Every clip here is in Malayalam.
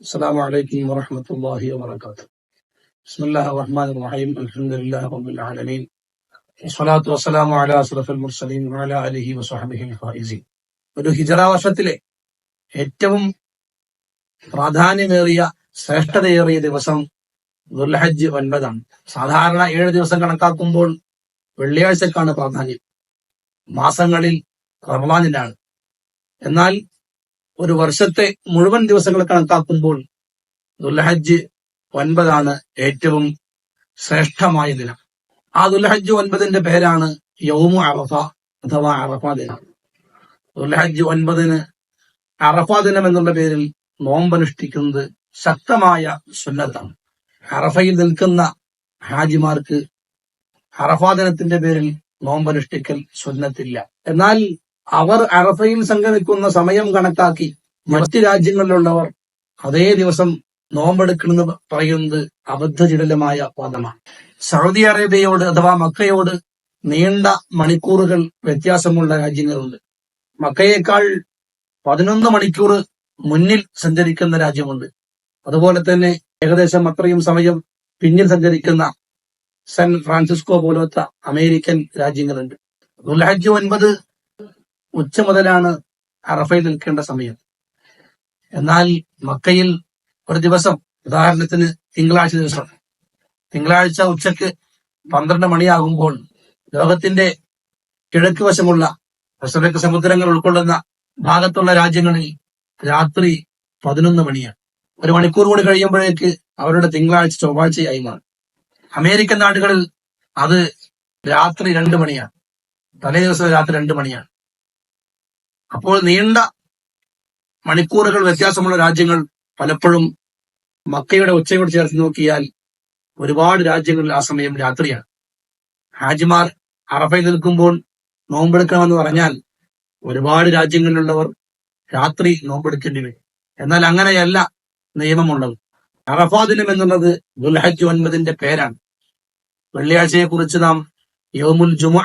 السلام عليكم ورحمة الله وبركاته بسم الله الرحمن الرحيم الحمد لله رب العالمين والصلاة والسلام على أشرف المرسلين وعلى آله وصحبه الفائزين ഒരു ഹിജറ വർഷത്തിലെ ഏറ്റവും പ്രാധാന്യമേറിയ ശ്രേഷ്ഠതയേറിയ ദിവസം ദുൽഹജ്ജ് ഒൻപതാണ് സാധാരണ ഏഴ് ദിവസം കണക്കാക്കുമ്പോൾ വെള്ളിയാഴ്ചക്കാണ് പ്രാധാന്യം മാസങ്ങളിൽ റമദാനിലാണ് എന്നാൽ ഒരു വർഷത്തെ മുഴുവൻ ദിവസങ്ങൾ കണക്കാക്കുമ്പോൾ ദുൽഹജ്ജ് ഒൻപതാണ് ഏറ്റവും ശ്രേഷ്ഠമായ ദിനം. ആ ദുൽഹജ്ജ് ഒൻപതിന്റെ പേരാണ് യൗമു അറഫ അഥവാ അറഫ ദിനം. ദുൽഹജ്ജ് ഒൻപതിന് അറഫ ദിനം എന്നുള്ള പേരിൽ നോമ്പനുഷ്ഠിക്കുന്നത് ശക്തമായ സുന്നത്താണ്. അറഫയിൽ നിൽക്കുന്ന ഹാജിമാർക്ക് അറഫ ദിനത്തിന്റെ പേരിൽ നോമ്പനുഷ്ഠിക്കൽ സുന്നത്തില്ല. എന്നാൽ അവർ അറഫയിൽ സംഗമിക്കുന്ന സമയം കണക്കാക്കി മറ്റ് രാജ്യങ്ങളിലുള്ളവർ അതേ ദിവസം നോമ്പെടുക്കണമെന്ന് പറയുന്നത് അബദ്ധചിടലമായ വാദമാണ്. സൗദി അറേബ്യയോട് അഥവാ മക്കയോട് നീണ്ട മണിക്കൂറുകൾ വ്യത്യാസമുള്ള രാജ്യങ്ങളുണ്ട്. മക്കയേക്കാൾ പതിനൊന്ന് മണിക്കൂർ മുന്നിൽ സഞ്ചരിക്കുന്ന രാജ്യമുണ്ട്. അതുപോലെ തന്നെ ഏകദേശം അത്രയും സമയം പിന്നിൽ സഞ്ചരിക്കുന്ന സാൻ ഫ്രാൻസിസ്കോ പോലത്തെ അമേരിക്കൻ രാജ്യങ്ങളുണ്ട്. ദുൽഹജ് ഒൻപത് ഉച്ച മുതലാണ് അറഫയിൽ നിൽക്കേണ്ട സമയം. എന്നാൽ മക്കയിൽ ഒരു ദിവസം ഉദാഹരണത്തിന് തിങ്കളാഴ്ച ദിവസം തിങ്കളാഴ്ച ഉച്ചയ്ക്ക് പന്ത്രണ്ട് മണിയാകുമ്പോൾ ലോകത്തിന്റെ കിഴക്ക് വശമുള്ള പസഫിക് സമുദ്രങ്ങൾ ഉൾക്കൊള്ളുന്ന ഭാഗത്തുള്ള രാജ്യങ്ങളിൽ രാത്രി പതിനൊന്ന് മണിയാണ്. ഒരു മണിക്കൂർ കൂടി കഴിയുമ്പോഴേക്ക് അവരുടെ തിങ്കളാഴ്ച ചൊവ്വാഴ്ചയായി മാറും. അമേരിക്കൻ നാടുകളിൽ അത് രാത്രി രണ്ട് മണിയാണ്. തലേ ദിവസം രാത്രി രണ്ട് മണിയാണ്. അപ്പോൾ നീണ്ട മണിക്കൂറുകൾ വ്യത്യാസമുള്ള രാജ്യങ്ങൾ പലപ്പോഴും മക്കയുടെ ഉച്ചയോട് ചേർത്ത് നോക്കിയാൽ ഒരുപാട് രാജ്യങ്ങളിൽ ആ സമയം രാത്രിയാണ്. ഹാജിമാർ അറഫയിൽ നിൽക്കുമ്പോൾ നോമ്പെടുക്കണമെന്ന് പറഞ്ഞാൽ ഒരുപാട് രാജ്യങ്ങളിലുള്ളവർ രാത്രി നോമ്പെടുക്കേണ്ടി വരും. എന്നാൽ അങ്ങനെയല്ല നിയമമുള്ളത്. അറഫാ ദിനം എന്നുള്ളത് ദുൽഹജ് ഒൻപതിന്റെ പേരാണ്. വെള്ളിയാഴ്ചയെ കുറിച്ച് നാം യോമുൽ ജുമ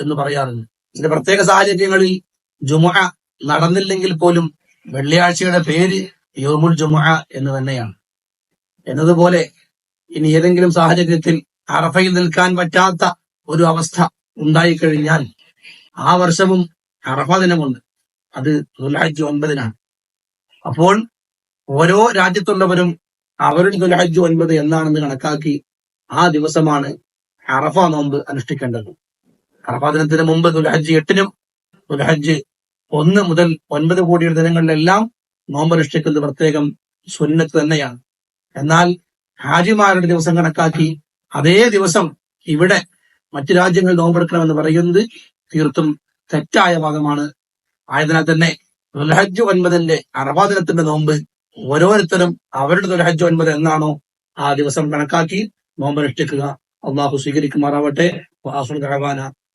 എന്ന് പറയാറുണ്ട്. ഇതിന്റെ പ്രത്യേക സാഹചര്യങ്ങളിൽ ജുമ നടന്നില്ലെങ്കിൽ പോലും വെള്ളിയാഴ്ചയുടെ പേര് യോമുൽ ജുമുഅ എന്ന് തന്നെയാണ്. എന്നതുപോലെ ഇനി ഏതെങ്കിലും സാഹചര്യത്തിൽ അറഫയിൽ നിൽക്കാൻ പറ്റാത്ത ഒരു അവസ്ഥ ഉണ്ടായിക്കഴിഞ്ഞാൽ ആ വർഷവും അറഫ ദിനമുണ്ട്. അത് ദുൽഹജ്ജ് ഒൻപതിനാണ്. അപ്പോൾ ഓരോ രാജ്യത്തുള്ളവരും അവരുടെ ദുൽഹജ്ജ് ഒൻപത് എന്നാണെന്ന് കണക്കാക്കി ആ ദിവസമാണ് അറഫ നോമ്പ് അനുഷ്ഠിക്കേണ്ടത്. അറഫ ദിനത്തിന് മുമ്പ് ദുൽഹജ്ജ് എട്ടിനും ദുൽഹജ്ജ് ഒന്ന് മുതൽ ഒൻപത് കോടിയുടെ ദിനങ്ങളിലെല്ലാം നോമ്പനുഷ്ഠിക്കുന്നത് പ്രത്യേകം സുന്നത്ത് തന്നെയാണ്. എന്നാൽ ഹാജിമാരുടെ ദിവസം കണക്കാക്കി അതേ ദിവസം ഇവിടെ മറ്റു രാജ്യങ്ങൾ നോമ്പെടുക്കണമെന്ന് പറയുന്നത് തീർത്തും തെറ്റായ ഭാഗമാണ്. ആയതിനാൽ തന്നെ ദുൽഹജ്ജ് ഒൻപതിന്റെ അറബാദിനത്തിന്റെ നോമ്പ് ഓരോരുത്തരും അവരുടെ ദുൽഹജ്ജ് ഒൻപത് എന്നാണോ ആ ദിവസം കണക്കാക്കി നോമ്പനുഷ്ഠിക്കുക. അള്ളാഹു സ്വീകരിക്കുമാറാവട്ടെ.